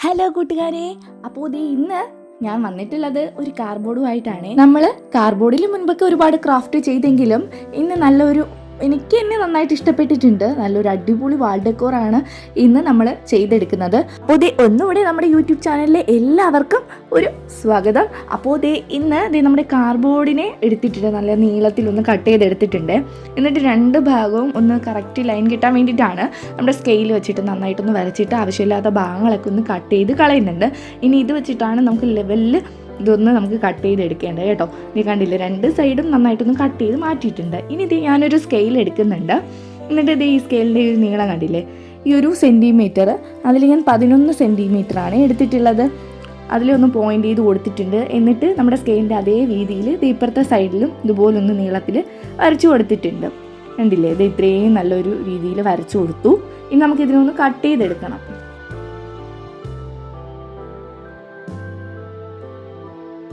Hello കൂട്ടുകാരെ. അപ്പോൾ ഇത് ഇന്ന് ഞാൻ വന്നിട്ടുള്ളത് ഒരു കാർബോർഡുമായിട്ടാണ് നമ്മൾ കാർബോർഡിൽ മുൻപൊക്കെ ഒരുപാട് ക്രാഫ്റ്റ് ചെയ്തെങ്കിലും ഇന്ന് നല്ലൊരു എനിക്ക് എന്നെ നന്നായിട്ട് ഇഷ്ടപ്പെട്ടിട്ടുണ്ട്. നല്ലൊരു അടിപൊളി വാൾ ഡെക്കോറാണ് ഇന്ന് നമ്മൾ ചെയ്തെടുക്കുന്നത്. അപ്പോൾ ദേ ഒന്നുകൂടെ നമ്മുടെ യൂട്യൂബ് ചാനലിലെ എല്ലാവർക്കും ഒരു സ്വാഗതം. അപ്പോൾ ദേ ഇന്ന് ദേ നമ്മുടെ കാർബോർഡിനെ എടുത്തിട്ടുണ്ട്. നല്ല നീളത്തിൽ ഒന്ന് കട്ട് ചെയ്തെടുത്തിട്ടുണ്ട്. എന്നിട്ട് രണ്ട് ഭാഗവും ഒന്ന് കറക്റ്റ് ലൈൻ കിട്ടാൻ വേണ്ടിയിട്ടാണ് നമ്മുടെ സ്കെയിൽ വെച്ചിട്ട് നന്നായിട്ടൊന്ന് വരച്ചിട്ട് ആവശ്യമില്ലാത്ത ഭാഗങ്ങളൊക്കെ ഒന്ന് കട്ട് ചെയ്ത് കളയുന്നുണ്ട്. ഇനി ഇത് വെച്ചിട്ടാണ് നമുക്ക് ലെവലിൽ ഇതൊന്ന് നമുക്ക് കട്ട് ചെയ്ത് എടുക്കേണ്ടത് കേട്ടോ. നീ കണ്ടില്ല രണ്ട് സൈഡും നന്നായിട്ടൊന്ന് കട്ട് ചെയ്ത് മാറ്റിയിട്ടുണ്ട്. ഇനി ഇത് ഞാനൊരു സ്കെയിൽ എടുക്കുന്നുണ്ട്. എന്നിട്ട് ഇത് ഈ സ്കെയിലിന്റെ ഒരു നീളം കണ്ടില്ലേ ഈ ഒരു സെന്റിമീറ്റർ അതിൽ ഞാൻ പതിനൊന്ന് സെന്റിമീറ്ററാണ് എടുത്തിട്ടുള്ളത്. അതിലൊന്ന് പോയിന്റ് ചെയ്ത് കൊടുത്തിട്ടുണ്ട്. എന്നിട്ട് നമ്മുടെ സ്കെയിലിന്റെ അതേ രീതിയിൽ ഇത് ഇപ്പുറത്തെ സൈഡിലും ഇതുപോലൊന്ന് നീളത്തിൽ വരച്ചു കൊടുത്തിട്ടുണ്ട്. കണ്ടില്ലേ ഇത് ഇത്രയും നല്ലൊരു രീതിയിൽ വരച്ചു കൊടുത്തു. ഇനി നമുക്കിതിനൊന്ന് കട്ട് ചെയ്തെടുക്കണം.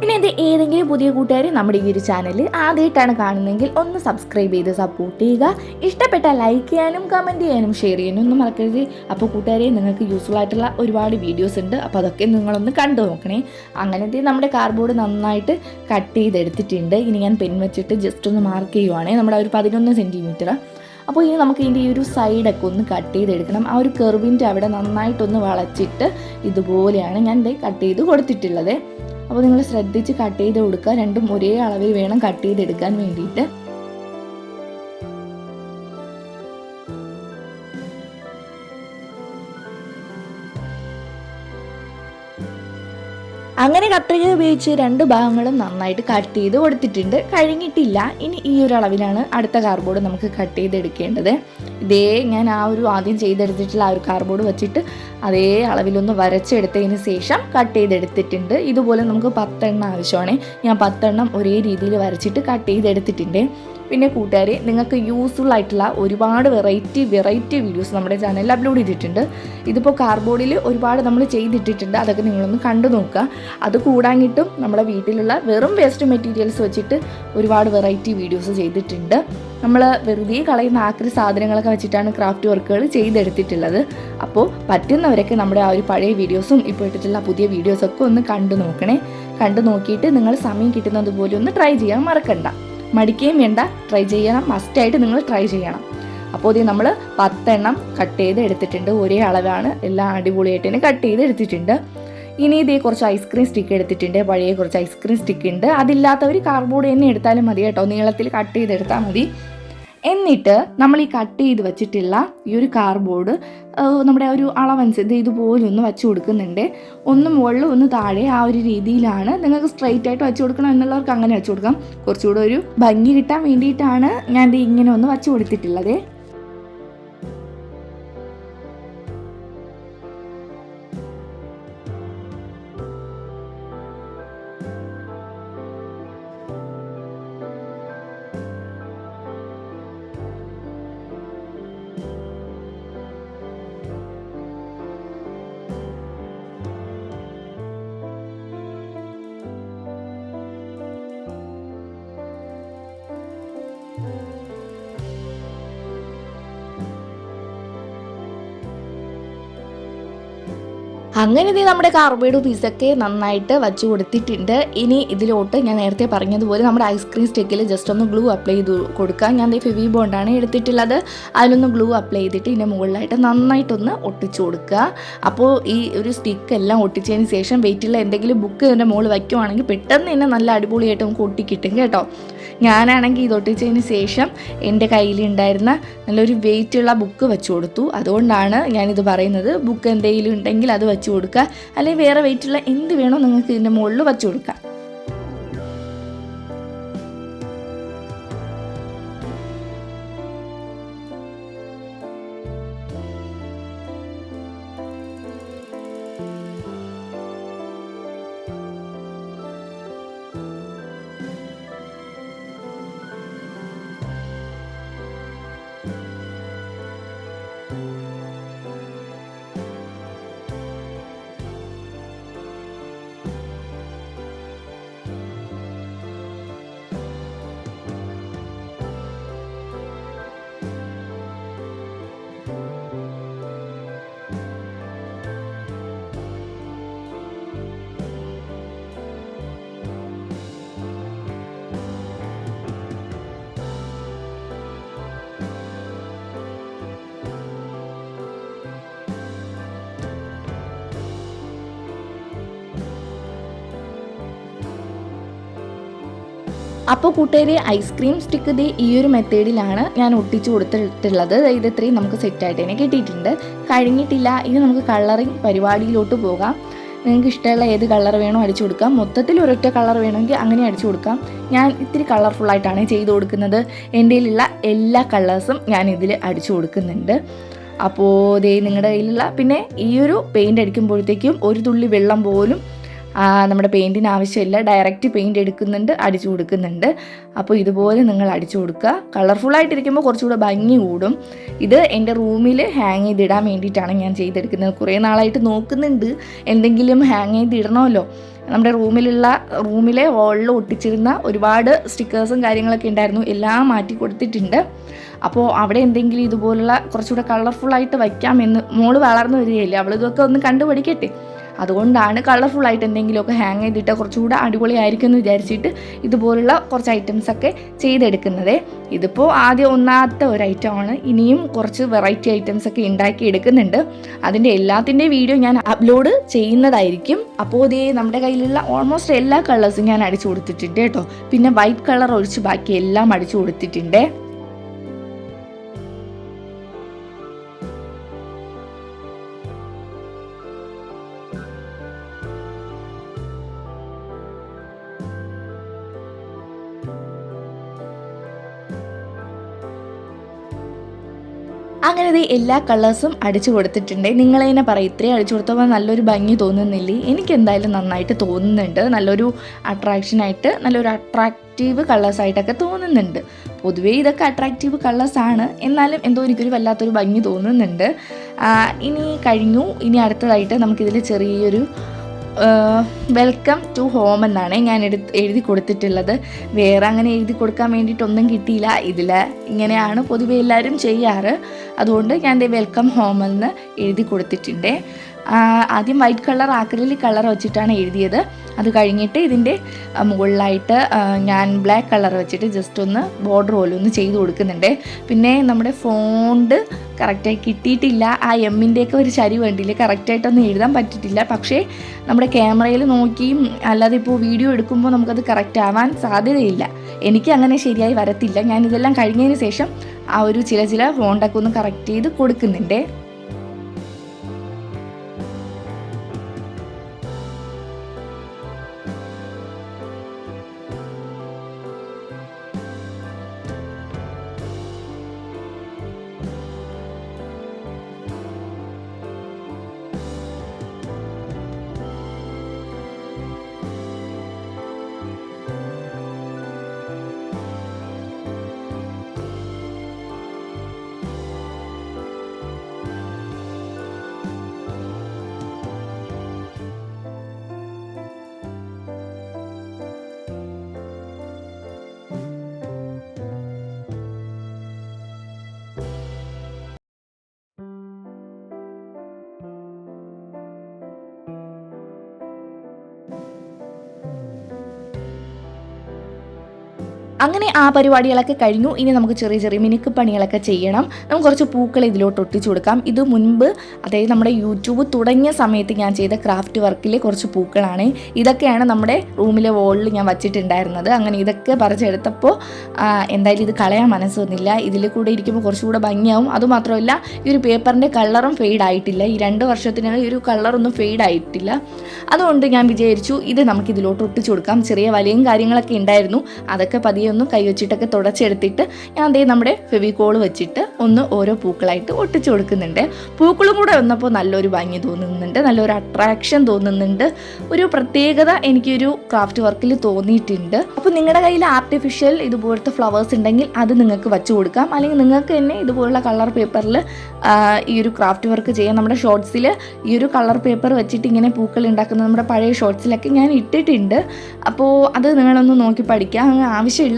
പിന്നെ എന്ത് ഏതെങ്കിലും പുതിയ കൂട്ടുകാർ നമ്മുടെ ഈ ഒരു ചാനൽ ആദ്യമായിട്ടാണ് കാണുന്നതെങ്കിൽ ഒന്ന് സബ്സ്ക്രൈബ് ചെയ്ത് സപ്പോർട്ട് ചെയ്യുക. ഇഷ്ടപ്പെട്ട ലൈക്ക് ചെയ്യാനും കമന്റ് ചെയ്യാനും ഷെയർ ചെയ്യാനും ഒന്നും മറക്കരുത്. അപ്പോൾ കൂട്ടുകാരെ നിങ്ങൾക്ക് യൂസ്ഫുൾ ആയിട്ടുള്ള ഒരുപാട് വീഡിയോസ് ഉണ്ട്. അപ്പോൾ അതൊക്കെ നിങ്ങളൊന്ന് കണ്ടു നോക്കണേ. അങ്ങനെ അങ്ങനത്തെ നമ്മുടെ കാർഡ്ബോർഡ് നന്നായിട്ട് കട്ട് ചെയ്തെടുത്തിട്ടുണ്ട്. ഇനി ഞാൻ പെൻ വെച്ചിട്ട് ജസ്റ്റ് ഒന്ന് മാർക്ക് ചെയ്യുവാണേ. നമ്മുടെ ഒരു പതിനൊന്ന് സെന്റിമീറ്റർ അപ്പോൾ ഇനി നമുക്ക് ഇതിന്റെ ഈ ഒരു സൈഡൊക്കെ ഒന്ന് കട്ട് ചെയ്തെടുക്കണം. ആ ഒരു കെർവിന്റെ അവിടെ നന്നായിട്ടൊന്ന് വളച്ചിട്ട് ഇതുപോലെയാണ് ഞാൻ കട്ട് ചെയ്ത് കൊടുത്തിട്ടുള്ളത്. അപ്പോൾ നിങ്ങൾ ശ്രദ്ധിച്ച് കട്ട് ചെയ്ത് കൊടുക്കുക. രണ്ടും ഒരേ അളവിൽ വേണം കട്ട് ചെയ്തെടുക്കാൻ വേണ്ടിയിട്ട്. അങ്ങനെ കത്രിക ഉപയോഗിച്ച് രണ്ട് ഭാഗങ്ങളും നന്നായിട്ട് കട്ട് ചെയ്ത് കൊടുത്തിട്ടുണ്ട്. കഴിഞ്ഞിട്ടില്ല ഇനി ഈ ഒരു അളവിലാണ് അടുത്ത കാർബോർഡ് നമുക്ക് കട്ട് ചെയ്തെടുക്കേണ്ടത്. ഇതേ ഞാൻ ആ ഒരു ആദ്യം ചെയ്തെടുത്തിട്ടുള്ള ആ ഒരു കാർബോർഡ് വെച്ചിട്ട് അതേ അളവിലൊന്ന് വരച്ചെടുത്തതിന് ശേഷം കട്ട് ചെയ്തെടുത്തിട്ടുണ്ട്. ഇതുപോലെ നമുക്ക് പത്തെണ്ണം ആവശ്യമാണ്. ഞാൻ പത്തെണ്ണം ഒരേ രീതിയിൽ വരച്ചിട്ട് കട്ട് ചെയ്തെടുത്തിട്ടുണ്ട്. പിന്നെ കൂട്ടുകാരെ നിങ്ങൾക്ക് യൂസ്ഫുൾ ആയിട്ടുള്ള ഒരുപാട് വെറൈറ്റി വെറൈറ്റി വീഡിയോസ് നമ്മുടെ ചാനലിൽ അപ്ലോഡ് ചെയ്തിട്ടുണ്ട്. ഇതിപ്പോൾ കാർബോർഡിൽ ഒരുപാട് നമ്മൾ ചെയ്തിട്ടിട്ടുണ്ട്. അതൊക്കെ നിങ്ങളൊന്ന് കണ്ടു നോക്കുക. അത് കൂടാങ്ങിട്ടും നമ്മുടെ വീട്ടിലുള്ള വെറും വേസ്റ്റ് മെറ്റീരിയൽസ് വെച്ചിട്ട് ഒരുപാട് വെറൈറ്റി വീഡിയോസ് ചെയ്തിട്ടുണ്ട്. നമ്മൾ വെറുതെ കളയുന്ന ആക്രി സാധനങ്ങളൊക്കെ വെച്ചിട്ടാണ് ക്രാഫ്റ്റ് വർക്കുകൾ ചെയ്തെടുത്തിട്ടുള്ളത്. അപ്പോൾ പറ്റുന്നവരൊക്കെ നമ്മുടെ ആ ഒരു പഴയ വീഡിയോസും ഇപ്പോൾ ഇട്ടിട്ടുള്ള പുതിയ വീഡിയോസൊക്കെ ഒന്ന് കണ്ടു നോക്കണേ. കണ്ടു നോക്കിയിട്ട് നിങ്ങൾ സമയം കിട്ടുന്നത് പോലെ ഒന്ന് ട്രൈ ചെയ്യാൻ മറക്കണ്ട. മടിക്കുകയും വേണ്ട. ട്രൈ ചെയ്യണം. മസ്റ്റായിട്ട് നിങ്ങൾ ട്രൈ ചെയ്യണം. അപ്പോൾ ഇത് നമ്മൾ പത്തെണ്ണം കട്ട് ചെയ്ത് എടുത്തിട്ടുണ്ട്. ഒരേ അളവാണ്. എല്ലാം അടിപൊളിയായിട്ട് തന്നെ കട്ട് ചെയ്ത് എടുത്തിട്ടുണ്ട്. ഇനി ഇതേ കുറച്ച് ഐസ്ക്രീം സ്റ്റിക്ക് എടുത്തിട്ടുണ്ട്. പഴയ കുറച്ച് ഐസ്ക്രീം സ്റ്റിക്ക് ഉണ്ട്. അതില്ലാത്തവർ കാർഡ്ബോർഡ് തന്നെ എടുത്താലും മതി കേട്ടോ. നീളത്തിൽ കട്ട് ചെയ്തെടുത്താൽ മതി. എന്നിട്ട് നമ്മൾ ഈ കട്ട് ചെയ്ത് വെച്ചിട്ടുള്ള ഈ ഒരു കാർഡ്ബോർഡ് നമ്മുടെ ഒരു അളവനുസരിച്ച് ഇതുപോലെ ഒന്ന് വെച്ച് കൊടുക്കുന്നുണ്ട്. ഒന്ന് മുകളിൽ ഒന്ന് താഴെ ആ ഒരു രീതിയിലാണ് നിങ്ങൾക്ക് സ്ട്രെയിറ്റ് ആയിട്ട് വെച്ച് കൊടുക്കണം എന്നുള്ളവർക്ക് അങ്ങനെ വെച്ച് കൊടുക്കാം. കുറച്ചുകൂടെ ഒരു ഭംഗി കിട്ടാൻ വേണ്ടിയിട്ടാണ് ഞാൻ ഇങ്ങനെ ഒന്ന് വെച്ച് കൊടുത്തിട്ടുള്ളത്. അങ്ങനെ ഇത് നമ്മുടെ കാർബൈഡ് പീസൊക്കെ നന്നായിട്ട് വച്ചു കൊടുത്തിട്ടുണ്ട്. ഇനി ഇതിലോട്ട് ഞാൻ നേരത്തെ പറഞ്ഞതുപോലെ നമ്മുടെ ഐസ്ക്രീം സ്റ്റിക്കിൽ ജസ്റ്റ് ഒന്ന് ഗ്ലൂ അപ്ലൈ ചെയ്ത് കൊടുക്കുക ഞാൻ ഫെവി ബോണ്ടാണ് എടുത്തിട്ടുള്ളത്. അതിലൊന്ന് ഗ്ലൂ അപ്ലൈ ചെയ്തിട്ട് ഇതിന്റെ മുകളിലായിട്ട് നന്നായിട്ടൊന്ന് ഒട്ടിച്ചു കൊടുക്കുക. അപ്പോൾ ഈ ഒരു സ്റ്റിക്ക് എല്ലാം ഒട്ടിച്ചതിന് ശേഷം വെയിറ്റുള്ള എന്തെങ്കിലും ബുക്ക് ഇതിന്റെ മുകളിൽ വയ്ക്കുവാണെങ്കിൽ പെട്ടെന്ന് തന്നെ നല്ല അടിപൊളിയായിട്ട് നമുക്ക് ഒട്ടിക്കിട്ടും കേട്ടോ. ഞാനാണെങ്കിൽ ഇത് ഒട്ടിച്ചതിന് ശേഷം എന്റെ കയ്യിലുണ്ടായിരുന്ന നല്ലൊരു വെയിറ്റുള്ള ബുക്ക് വെച്ച് കൊടുത്തു. അതുകൊണ്ടാണ് ഞാനിത് പറയുന്നത്. ബുക്ക് എന്തെങ്കിലും ഉണ്ടെങ്കിൽ അത് വെച്ച് കൊടുക്കുക. അല്ലെങ്കിൽ വേറെ വെയിറ്റുള്ള എന്ത് വേണോ നിങ്ങൾക്ക് ഇതിന്റെ മുകളിൽ വെച്ച് കൊടുക്കാം അപ്പോൾ കൂട്ടുകാരി ഐസ്ക്രീം സ്റ്റിക്ക് ഇത് ഈ ഒരു മെത്തേഡിലാണ് ഞാൻ ഒട്ടിച്ച് കൊടുത്തിട്ടുള്ളത്. ഇത് ഇത്രയും നമുക്ക് സെറ്റായിട്ട് തന്നെ കിട്ടിയിട്ടുണ്ട്. കഴിഞ്ഞിട്ടില്ല ഇനി നമുക്ക് കളറിങ് പരിപാടിയിലോട്ട് പോകാം. നിങ്ങൾക്ക് ഇഷ്ടമുള്ള ഏത് കളർ വേണോ അടിച്ചു കൊടുക്കാം. മൊത്തത്തിൽ ഒരൊറ്റ കളർ വേണമെങ്കിൽ അങ്ങനെ അടിച്ചു കൊടുക്കാം. ഞാൻ ഇത്തിരി കളർഫുള്ളായിട്ടാണ് ചെയ്തു കൊടുക്കുന്നത്. എന്റെ കയ്യിലുള്ള എല്ലാ കളേഴ്സും ഞാൻ ഇതിൽ അടിച്ചു കൊടുക്കുന്നുണ്ട്. അപ്പോൾ ദേ നിങ്ങളുടെ കയ്യിലുള്ള പിന്നെ ഈ ഒരു പെയിന്റ് അടിക്കുമ്പോഴത്തേക്കും ഒരു തുള്ളി വെള്ളം പോലും നമ്മുടെ പെയിന്റിന് ആവശ്യമില്ല. ഡയറക്റ്റ് പെയിന്റ് എടുക്കുന്നുണ്ട് അടിച്ചു കൊടുക്കുന്നുണ്ട്. അപ്പോൾ ഇതുപോലെ നിങ്ങൾ അടിച്ചു കൊടുക്കുക. കളർഫുള്ളായിട്ടിരിക്കുമ്പോൾ കുറച്ചുകൂടെ ഭംഗി കൂടും. ഇത് എന്റെ റൂമിൽ ഹാങ് ചെയ്തിടാൻ വേണ്ടിയിട്ടാണ് ഞാൻ ചെയ്തെടുക്കുന്നത്. കുറേ നാളായിട്ട് നോക്കുന്നുണ്ട് എന്തെങ്കിലും ഹാങ് ചെയ്തിടണമല്ലോ. നമ്മുടെ റൂമിലുള്ള റൂമിലെ വാളിൽ ഒട്ടിച്ചിരുന്ന ഒരുപാട് സ്റ്റിക്കേഴ്സും കാര്യങ്ങളൊക്കെ ഉണ്ടായിരുന്നു. എല്ലാം മാറ്റി കൊടുത്തിട്ടുണ്ട്. അപ്പോൾ അവിടെ എന്തെങ്കിലും ഇതുപോലുള്ള കുറച്ചുകൂടെ കളർഫുള്ളായിട്ട് വയ്ക്കാമെന്ന് മോൾ വളർന്നു വരികയല്ലേ. അവൾ ഇതൊക്കെ ഒന്ന് കണ്ടുപഠിക്കട്ടെ. അതുകൊണ്ടാണ് കളർഫുൾ കളർഫുള്ളായിട്ട് എന്തെങ്കിലുമൊക്കെ ഹാങ് ചെയ്തിട്ട് കുറച്ചുകൂടെ അടിപൊളിയായിരിക്കും എന്ന് വിചാരിച്ചിട്ട് ഇതുപോലുള്ള കുറച്ച് ഐറ്റംസ് ഒക്കെ ചെയ്തെടുക്കുന്നത്. ഇതിപ്പോൾ ആദ്യം ഒന്നാമത്തെ ഒരു ഐറ്റമാണ് ഇനിയും കുറച്ച് വെറൈറ്റി ഐറ്റംസ് ഒക്കെ ഉണ്ടാക്കി എടുക്കുന്നുണ്ട്. അതിന്റെ എല്ലാത്തിന്റെ വീഡിയോ ഞാൻ അപ്ലോഡ് ചെയ്യുന്നതായിരിക്കും. അപ്പോൾ ഇതേ നമ്മുടെ കയ്യിലുള്ള ഓൾമോസ്റ്റ് എല്ലാ കളേഴ്സും ഞാൻ അടിച്ചു കൊടുത്തിട്ടുണ്ട് കേട്ടോ. പിന്നെ വൈറ്റ് കളർ ഒഴിച്ച് ബാക്കി എല്ലാം അടിച്ചു കൊടുത്തിട്ടുണ്ട്. എല്ലാ കളേഴ്സും അടിച്ചു കൊടുത്തിട്ടുണ്ട്. നിങ്ങൾ തന്നെ പറയും ഇത്രയും അടിച്ചു കൊടുത്തപ്പോൾ നല്ലൊരു ഭംഗി തോന്നുന്നില്ലേ? എനിക്ക് എന്തായാലും നന്നായിട്ട് തോന്നുന്നുണ്ട്. നല്ലൊരു അട്രാക്ഷനായിട്ട് നല്ലൊരു അട്രാക്റ്റീവ് കളേഴ്സായിട്ടൊക്കെ തോന്നുന്നുണ്ട്. പൊതുവേ ഇതൊക്കെ അട്രാക്റ്റീവ് കളേഴ്സാണ് എന്നാലും എന്തോ എനിക്കൊരു വല്ലാത്തൊരു ഭംഗി തോന്നുന്നുണ്ട്. ഇനി കഴിഞ്ഞു. ഇനി അടുത്തതായിട്ട് നമുക്കിതിൽ ചെറിയൊരു വെൽക്കം ടു ഹോം എന്നാണ് ഞാൻ എടുത്ത് എഴുതി കൊടുത്തിട്ടുള്ളത്. വേറെ അങ്ങനെ എഴുതി കൊടുക്കാൻ വേണ്ടിയിട്ടൊന്നും കിട്ടിയില്ല. ഇതിൽ ഇങ്ങനെയാണ് പൊതുവെ എല്ലാവരും ചെയ്യാറ്. അതുകൊണ്ട് ഞാൻ വെൽക്കം ഹോം എന്ന് എഴുതി കൊടുത്തിട്ടുണ്ട്. ആദ്യം വൈറ്റ് കളർ ആക്രിലിക് കളർ വെച്ചിട്ടാണ് എഴുതിയത്. അത് കഴിഞ്ഞിട്ട് ഇതിന്റെ മുകളിലായിട്ട് ഞാൻ ബ്ലാക്ക് കളർ വെച്ചിട്ട് ജസ്റ്റ് ഒന്ന് ബോർഡർ പോലെ ഒന്ന് ചെയ്ത് കൊടുക്കുന്നുണ്ട്. പിന്നെ നമ്മുടെ ഫോണ്ട് കറക്റ്റായി കിട്ടിയിട്ടില്ല. ആ എമ്മിന്റെയൊക്കെ ഒരു ചരി വേണ്ടിയില്ല? കറക്റ്റായിട്ടൊന്നും എഴുതാൻ പറ്റിയിട്ടില്ല. പക്ഷേ നമ്മുടെ ക്യാമറയിൽ നോക്കിയും അല്ലാതെ ഇപ്പോൾ വീഡിയോ എടുക്കുമ്പോൾ നമുക്കത് കറക്റ്റ് ആവാൻ സാധ്യതയില്ല. എനിക്ക് അങ്ങനെ ശരിയായി വരത്തില്ല. ഞാൻ ഇതെല്ലാം കഴിഞ്ഞതിന് ശേഷം ആ ഒരു ചില ചില ഫോണ്ടൊക്കെ ഒന്ന് കറക്റ്റ് ചെയ്ത് കൊടുക്കുന്നുണ്ട്. അങ്ങനെ ആ പരിപാടികളൊക്കെ കഴിഞ്ഞു. ഇനി നമുക്ക് ചെറിയ ചെറിയ മിനുക്ക് പണികളൊക്കെ ചെയ്യണം. നമുക്ക് കുറച്ച് പൂക്കൾ ഇതിലോട്ട് ഒട്ടിച്ചു കൊടുക്കാം. ഇത് മുൻപ് അതായത് നമ്മുടെ യൂട്യൂബ് തുടങ്ങിയ സമയത്ത് ഞാൻ ചെയ്ത ക്രാഫ്റ്റ് വർക്കിലെ കുറച്ച് പൂക്കളാണ്. ഇതൊക്കെയാണ് നമ്മുടെ റൂമിലെ വോളിൽ ഞാൻ വച്ചിട്ടുണ്ടായിരുന്നത്. അങ്ങനെ ഇതൊക്കെ പറിച്ചെടുത്തപ്പോൾ എന്തായാലും ഇത് കളയാൻ മനസ്സ് വന്നില്ല ഇതിൽ കൂടെ ഇരിക്കുമ്പോൾ കുറച്ചുകൂടെ ഭംഗിയാവും. അതുമാത്രമല്ല ഈ ഒരു പേപ്പറിന്റെ കളറും ഫെയ്ഡ് ആയിട്ടില്ല. ഈ രണ്ട് വർഷത്തിനകം ഈ ഒരു കളറൊന്നും ഫെയ്ഡ് ആയിട്ടില്ല. അതുകൊണ്ട് ഞാൻ വിചാരിച്ചു ഇത് നമുക്ക് ഇതിലോട്ട് ഒട്ടിച്ചു കൊടുക്കാം. ചെറിയ വലയും കാര്യങ്ങളൊക്കെ ഉണ്ടായിരുന്നു. അതൊക്കെ പതിയെ ഒന്ന് കൈവച്ചിട്ടൊക്കെ തുടച്ചെടുത്തിട്ട് ഞാൻ ദേ നമ്മുടെ ഫെവിക്കോൾ വെച്ചിട്ട് ഒന്ന് ഓരോ പൂക്കളായിട്ട് ഒട്ടിച്ച് കൊടുക്കുന്നുണ്ട്. പൂക്കളും കൂടെ വന്നപ്പോൾ നല്ലൊരു ഭംഗി തോന്നുന്നുണ്ട്. നല്ലൊരു അട്രാക്ഷൻ തോന്നുന്നുണ്ട്. ഒരു പ്രത്യേകത എനിക്കൊരു ക്രാഫ്റ്റ് വർക്കിൽ തോന്നിയിട്ടുണ്ട്. അപ്പോൾ നിങ്ങളുടെ കയ്യിൽ ആർട്ടിഫിഷ്യൽ ഇതുപോലത്തെ ഫ്ലവേഴ്സ് ഉണ്ടെങ്കിൽ അത് നിങ്ങൾക്ക് വച്ചു കൊടുക്കാം. അല്ലെങ്കിൽ നിങ്ങൾക്ക് തന്നെ ഇതുപോലുള്ള കളർ പേപ്പറിൽ ഈ ഒരു ക്രാഫ്റ്റ് വർക്ക് ചെയ്യാം നമ്മുടെ ഷോർട്സിൽ ഈ ഒരു കളർ പേപ്പർ വെച്ചിട്ട് ഇങ്ങനെ പൂക്കൾ ഉണ്ടാക്കുന്ന നമ്മുടെ പഴയ ഷോർട്സിലൊക്കെ ഞാൻ ഇട്ടിട്ടുണ്ട്. അപ്പോൾ അത് നിങ്ങളൊന്ന് നോക്കി പഠിക്കുക അങ്ങനെ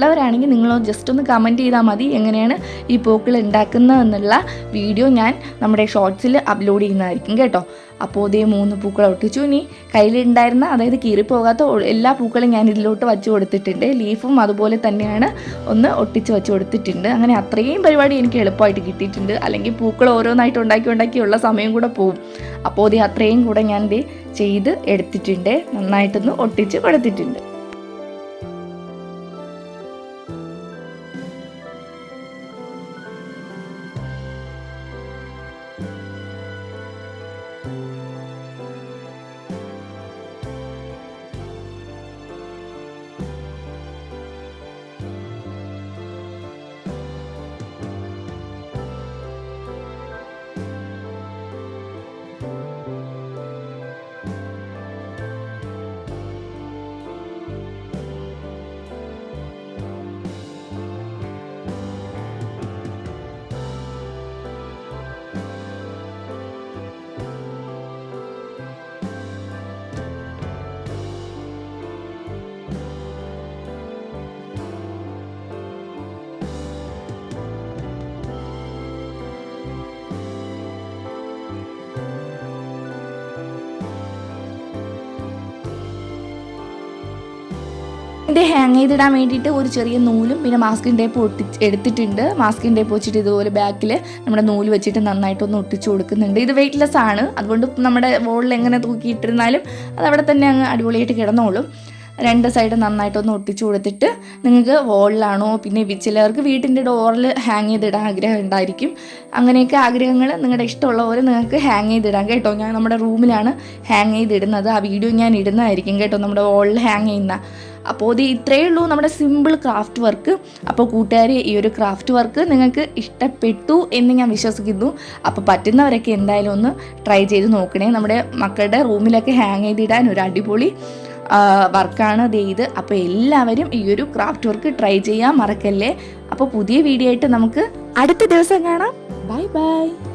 ആവശ്യമുള്ളവരാണെങ്കിൽ നിങ്ങൾ ജസ്റ്റ് ഒന്ന് കമന്റ് ചെയ്താൽ മതി. എങ്ങനെയാണ് ഈ പൂക്കൾ ഉണ്ടാക്കുന്നതെന്നുള്ള വീഡിയോ ഞാൻ നമ്മുടെ ഷോർട്സിൽ അപ്ലോഡ് ചെയ്യുന്നതായിരിക്കും കേട്ടോ. അപ്പോൾ ഇതേ മൂന്ന് പൂക്കൾ ഒട്ടിച്ചു. ഇനി കയ്യിലുണ്ടായിരുന്ന അതായത് കീറിപ്പോകാത്ത എല്ലാ പൂക്കളും ഞാൻ ഇതിലോട്ട് വച്ച് കൊടുത്തിട്ടുണ്ട്. ലീഫും അതുപോലെ തന്നെയാണ് ഒന്ന് ഒട്ടിച്ച് വെച്ച് കൊടുത്തിട്ടുണ്ട്. അങ്ങനെ അത്രയും പരിപാടി എനിക്ക് എളുപ്പമായിട്ട് കിട്ടിയിട്ടുണ്ട്. അല്ലെങ്കിൽ പൂക്കൾ ഓരോന്നായിട്ട് ഉണ്ടാക്കി ഉണ്ടാക്കിയുള്ള സമയം കൂടെ പോവും. അപ്പോൾ ഇത് അത്രയും കൂടെ ഞാൻ ഇത് ചെയ്ത് എടുത്തിട്ടുണ്ട്. നന്നായിട്ടൊന്ന് ഒട്ടിച്ച് കൊടുത്തിട്ടുണ്ട്. ഇത് ഹാങ് ചെയ്തിടാൻ വേണ്ടിയിട്ട് ഒരു ചെറിയ നൂലും പിന്നെ മാസ്കിൻ ടേപ്പ് ഒട്ടി എടുത്തിട്ടുണ്ട്. മാസ്കിൻ ടേപ്പ് വെച്ചിട്ട് ഇതുപോലെ ബാക്കിൽ നമ്മുടെ നൂൽ വെച്ചിട്ട് നന്നായിട്ട് ഒന്ന് ഒട്ടിച്ചു കൊടുക്കുന്നുണ്ട്. ഇത് വെയിറ്റ്ലെസ് ആണ്. അതുകൊണ്ട് നമ്മുടെ വോളിൽ എങ്ങനെ തൂക്കിയിട്ടിരുന്നാലും അത് അവിടെ തന്നെ അങ്ങ് അടിപൊളിയായിട്ട് കിടന്നോളും. രണ്ട് സൈഡ് നന്നായിട്ടൊന്ന് ഒട്ടിച്ചു കൊടുത്തിട്ട് നിങ്ങൾക്ക് വോളിലാണോ പിന്നെ ചിലവർക്ക് വീട്ടിന്റെ ഡോറിൽ ഹാങ് ചെയ്തിടാൻ ആഗ്രഹം ഉണ്ടായിരിക്കും. അങ്ങനെയൊക്കെ ആഗ്രഹങ്ങൾ നിങ്ങളുടെ ഇഷ്ടമുള്ള പോലെ നിങ്ങൾക്ക് ഹാങ് ചെയ്തിടാം കേട്ടോ. ഞാൻ നമ്മുടെ റൂമിലാണ് ഹാങ് ചെയ്തിടുന്നത്. ആ വീഡിയോ ഞാൻ ഇടുന്നതായിരിക്കും കേട്ടോ. നമ്മുടെ വോളിൽ ഹാങ് ചെയ്യുന്ന അപ്പോൾ ഇത് ഇത്രയേ ഉള്ളൂ നമ്മുടെ സിമ്പിൾ ക്രാഫ്റ്റ് വർക്ക് അപ്പോൾ കൂട്ടുകാരെ ഈ ഒരു ക്രാഫ്റ്റ് വർക്ക് നിങ്ങൾക്ക് ഇഷ്ടപ്പെട്ടു എന്ന് ഞാൻ വിശ്വസിക്കുന്നു. അപ്പോൾ പറ്റുന്നവരൊക്കെ എന്തായാലും ഒന്ന് ട്രൈ ചെയ്ത് നോക്കണേ. നമ്മുടെ മക്കളുടെ റൂമിലൊക്കെ ഹാങ് ചെയ്തിടാൻ ഒരു അടിപൊളി വർക്കാണ് ഇത് ഇത്. അപ്പോൾ എല്ലാവരും ഈ ഒരു ക്രാഫ്റ്റ് വർക്ക് ട്രൈ ചെയ്യാൻ മറക്കല്ലേ. അപ്പോൾ പുതിയ വീഡിയോ ആയിട്ട് നമുക്ക് അടുത്ത ദിവസം കാണാം. Bye bye